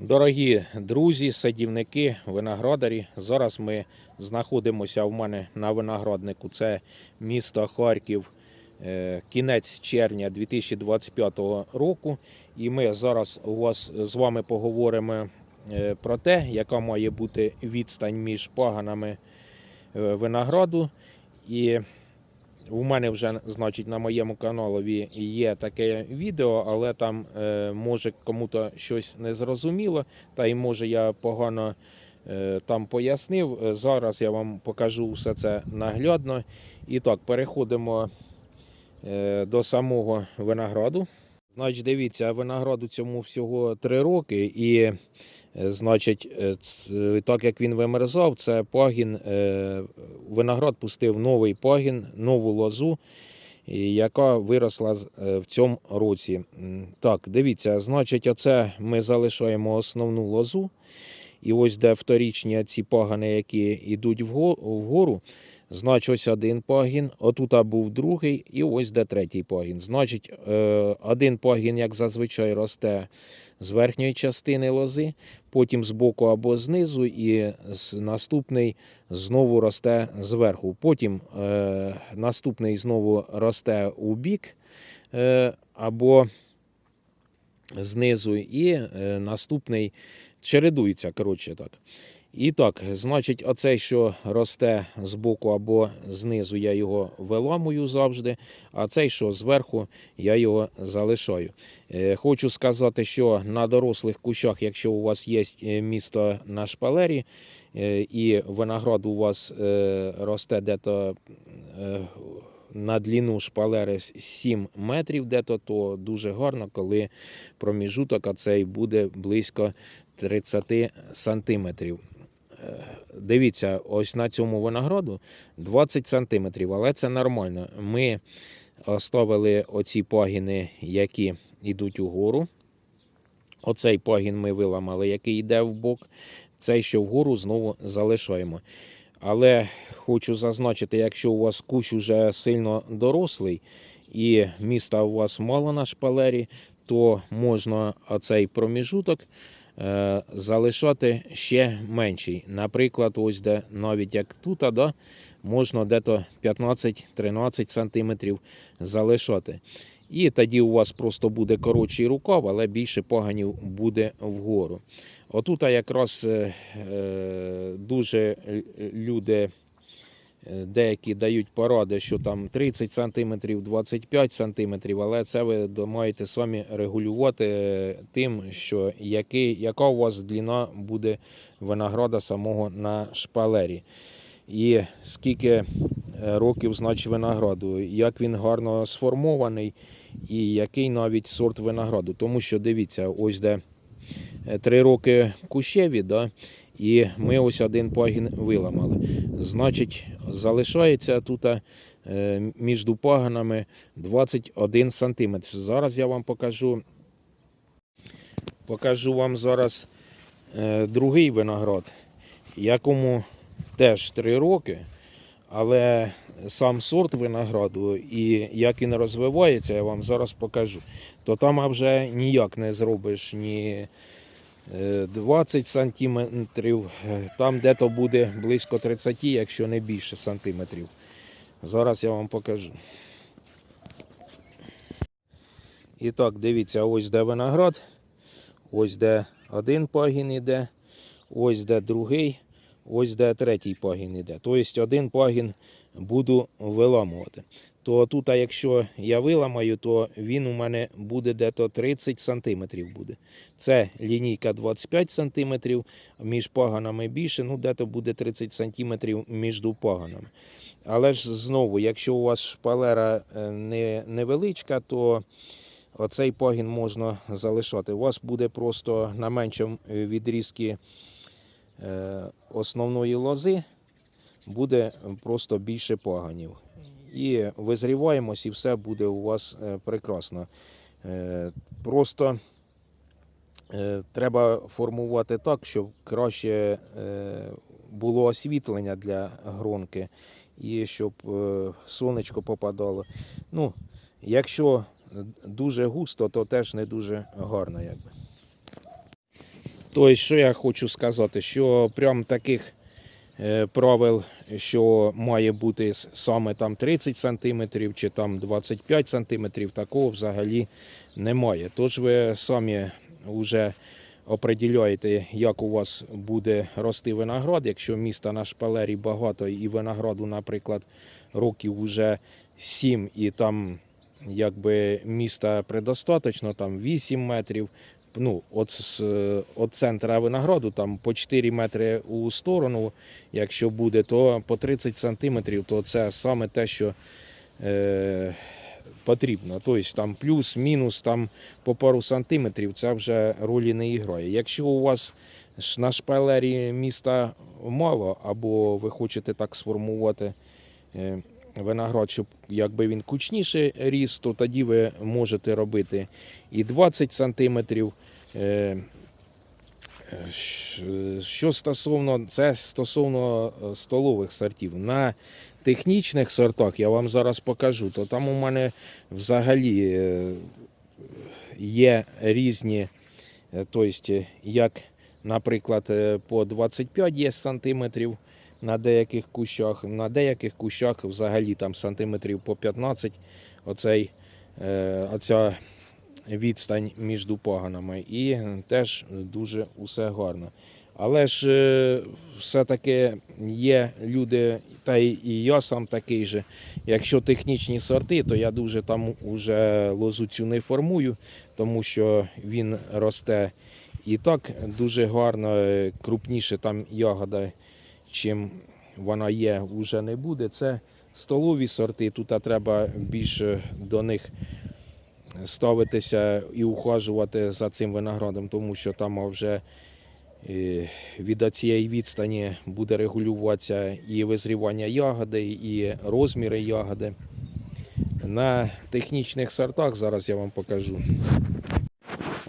Дорогі друзі, садівники, виноградарі. Зараз ми знаходимося в мене на винограднику. Це місто Харків, е, кінець червня 2025 року. І ми зараз у вас з вами поговоримо е, про те, яка має бути відстань між паганами е, винограду. І у мене вже, значить, на моєму каналові є таке відео, але там е, може кому-то щось не зрозуміло, та й може я погано е, там пояснив. Е, Зараз я вам покажу все це наглядно. І так, переходимо до самого винограду. Значить, дивіться, винограду цьому всього три роки, і е, значить, е, так як він вимерзав, це пагін, е, виноград пустив новий пагін, нову лозу, яка виросла е, в цьому році. Так, дивіться, значить, оце ми залишаємо основну лозу. І ось де вторічні ці пагани, які йдуть вгору, значить ось один пагін, отут був другий, і ось де третій пагін. Значить, е, один пагін, як зазвичай, росте з верхньої частини лози, потім з боку або знизу, і наступний знову росте зверху. Потім е, наступний знову росте у бік е, або знизу, і наступний чередується, коротше так. І так, значить, оцей, що росте з боку або знизу, я його виламую завжди, а цей, що зверху, я його залишаю. Е, Хочу сказати, що на дорослих кущах, якщо у вас є е, місто на шпалері, е, і виноград у вас росте дето на длину шпалери 7 метрів, дето, то дуже гарно, коли проміжуток оцей буде близько 30 сантиметрів. Е, Дивіться, ось на цьому винограду 20 сантиметрів, але це нормально. Ми оставили оці пагіни, які йдуть угору. Оцей пагін ми виламали, який йде в бок. Цей, що вгору, знову залишаємо. Але хочу зазначити, якщо у вас кущ уже сильно дорослий і міста у вас мало на шпалері, то можна оцей проміжуток е, залишати ще менший. Наприклад, ось де навіть як тут, да, можна дето 15-13 см залишати. І тоді у вас просто буде коротший рукав, але більше поганів буде вгору. Отут якраз е, е, дуже люди е, деякі дають поради, що там 30 см, 25 см, але це ви маєте самі регулювати е, тим, що який, яка у вас длина буде винограда самого на шпалері. І скільки е, років значить винограду, як він гарно сформований, і який навіть сорт винограду. Тому що дивіться, ось де е, три роки кущеві, да, і ми ось один пагін виламали. Значить, залишається тут е, між паганами 21 см. Зараз я вам покажу. Покажу вам зараз е, другий виноград, якому теж 3 роки, але сам сорт винограду і як він розвивається, я вам зараз покажу. То там вже ніяк не зробиш ні 20 сантиметрів, там де-то буде близько 30, якщо не більше сантиметрів. Зараз я вам покажу. І так, дивіться, ось де виноград, ось де один пагін іде, ось де другий, ось де третій пагін іде. Тобто один пагін буду виламувати. То тут, якщо я виламаю, то він у мене буде дето 30 сантиметрів буде. Це лінійка 25 сантиметрів, між паганами більше, ну дето буде 30 сантиметрів між паганами. Але ж знову, якщо у вас шпалера е, не, невеличка, то оцей пагін можна залишати. У вас буде просто на меншому е, відрізки е, основної лози буде просто більше паганів. І визріваємось, і все буде у вас е, прекрасно. Е, Просто е, треба формувати так, щоб краще було освітлення для гронки і щоб сонечко попадало. Ну, якщо дуже густо, то теж не дуже гарно. Якби. Тобто, що я хочу сказати, що прям таких правил, що має бути саме там 30 см чи там 25 см, такого взагалі немає. Тож ви самі вже определяєте, як у вас буде рости виноград. Якщо міста на шпалері багато і винограду, наприклад, років вже 7 і там якби міста предостаточно, там 8 метрів. Ну, от, от центра винограду там по 4 метри у сторону, якщо буде, то по 30 сантиметрів, то це саме те, що е, потрібно. Тобто там плюс-мінус там по пару сантиметрів це вже ролі не грає. Якщо у вас на шпалері міста мало, або ви хочете так сформувати е, виноград, щоб якби він кучніше ріс, то тоді ви можете робити і 20 сантиметрів. Е, Що стосовно це стосовно е, столових сортів. На технічних сортах я вам зараз покажу, то там у мене взагалі е, є різні, тобто, як, наприклад, по 25 є сантиметрів на деяких кущах, на деяких кущах взагалі там сантиметрів по 15 оцей, е, оця відстань між паганами. І теж дуже усе гарно. Але ж е, все-таки є люди, та і я сам такий же. Якщо технічні сорти, то я дуже там уже лозу не формую, тому що він росте і так дуже гарно, е, крупніше там ягода, чим вона є, вже не буде. Це столові сорти. Тут треба більше до них ставитися і ухажувати за цим виноградом, тому що там вже е, від цієї відстані буде регулюватися і визрівання ягоди, і розміри ягоди. На технічних сортах зараз я вам покажу.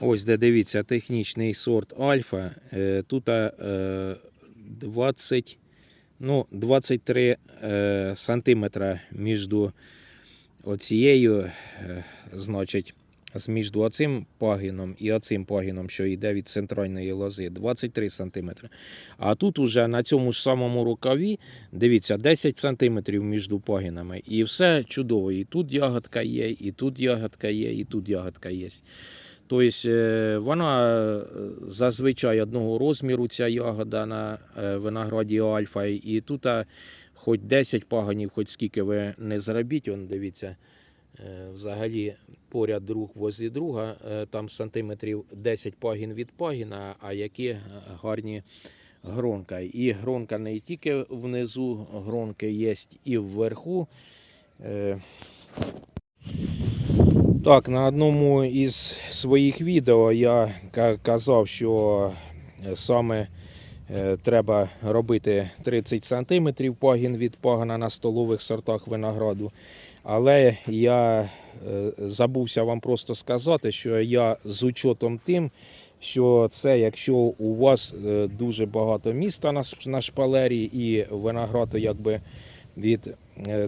Ось де дивіться, технічний сорт Альфа. Е, Тут е, 20, ну, 23 е, сантиметра між оцією, е, значить, між оцим пагіном і оцим пагіном, що йде від центральної лози, 23 см. А тут уже на цьому ж самому рукаві, дивіться, 10 см між пагінами. І все чудово. І тут ягодка є, і тут ягодка є, і тут ягодка є. Тобто е, вона е, зазвичай одного розміру, ця ягода на е, винограді Альфа. І тут хоч 10 паганів, хоч скільки ви не зробіть, он, дивіться, взагалі поряд друг возле друга, там сантиметрів 10 пагін від пагіна, а які гарні гронка. І гронка не тільки внизу, гронки є і вверху. Так, на одному із своїх відео я казав, що е, саме е, треба робити 30 см пагін від пагана на столових сортах винограду. Але я е, забувся вам просто сказати, що я з учетом тим, що це якщо у вас дуже багато міста на, шпалері і виноград якби від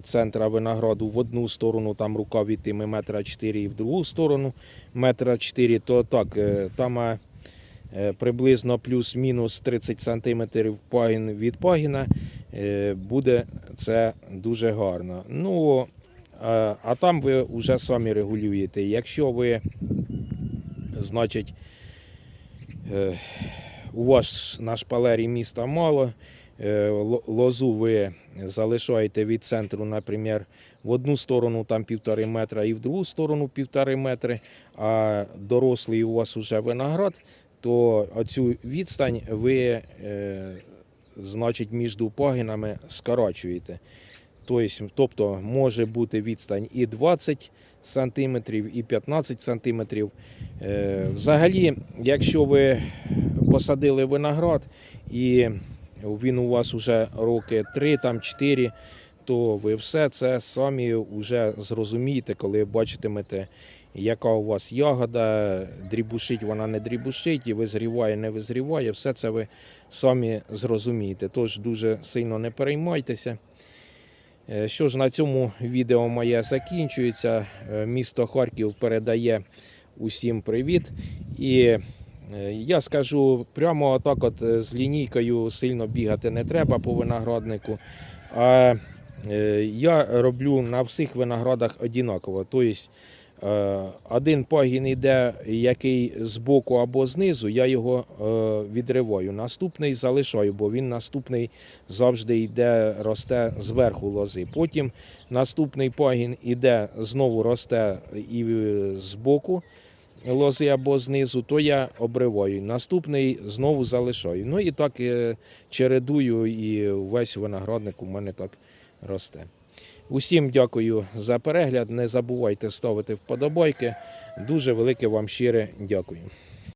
центра винограду в одну сторону, там рука йтиме метра 4 і в другу сторону метра 4, то так, е, там е, е, приблизно плюс-мінус 30 см пагін від пагіна е, буде це дуже гарно. Ну, а, там ви вже самі регулюєте. Якщо ви, значить, е, у вас на шпалері міста мало, е, ло- лозу ви залишаєте від центру, наприклад, в одну сторону там півтори метра і в другу сторону півтори метри, а дорослий у вас вже виноград, то оцю відстань ви, е, значить, між пагінами скорочуєте. Тобто, може бути відстань і 20 сантиметрів, і 15 сантиметрів. Е, Взагалі, якщо ви посадили виноград і він у вас вже роки 3, там 4, то ви все це самі вже зрозумієте, коли бачитимете, яка у вас ягода, дрібушить вона не дрібушить, і визріває, не визріває. Все це ви самі зрозумієте. Тож дуже сильно не переймайтеся. Е, Що ж, на цьому відео моє закінчується. Е, Місто Харків передає усім привіт. І Я скажу прямо отак, от е, з лінійкою сильно бігати не треба по винограднику. А е, я роблю на всіх виноградах однаково. Тобто е, один пагін йде, який збоку або знизу, я його е, відриваю. Наступний залишаю, бо він наступний завжди йде, росте зверху лози. Потім наступний пагін іде, знову росте і е, збоку лози або знизу, то я обриваю. Наступний знову залишаю. Ну і так е, чередую, і весь виноградник у мене так росте. Усім дякую за перегляд. Не забувайте ставити вподобайки. Дуже велике вам щире дякую.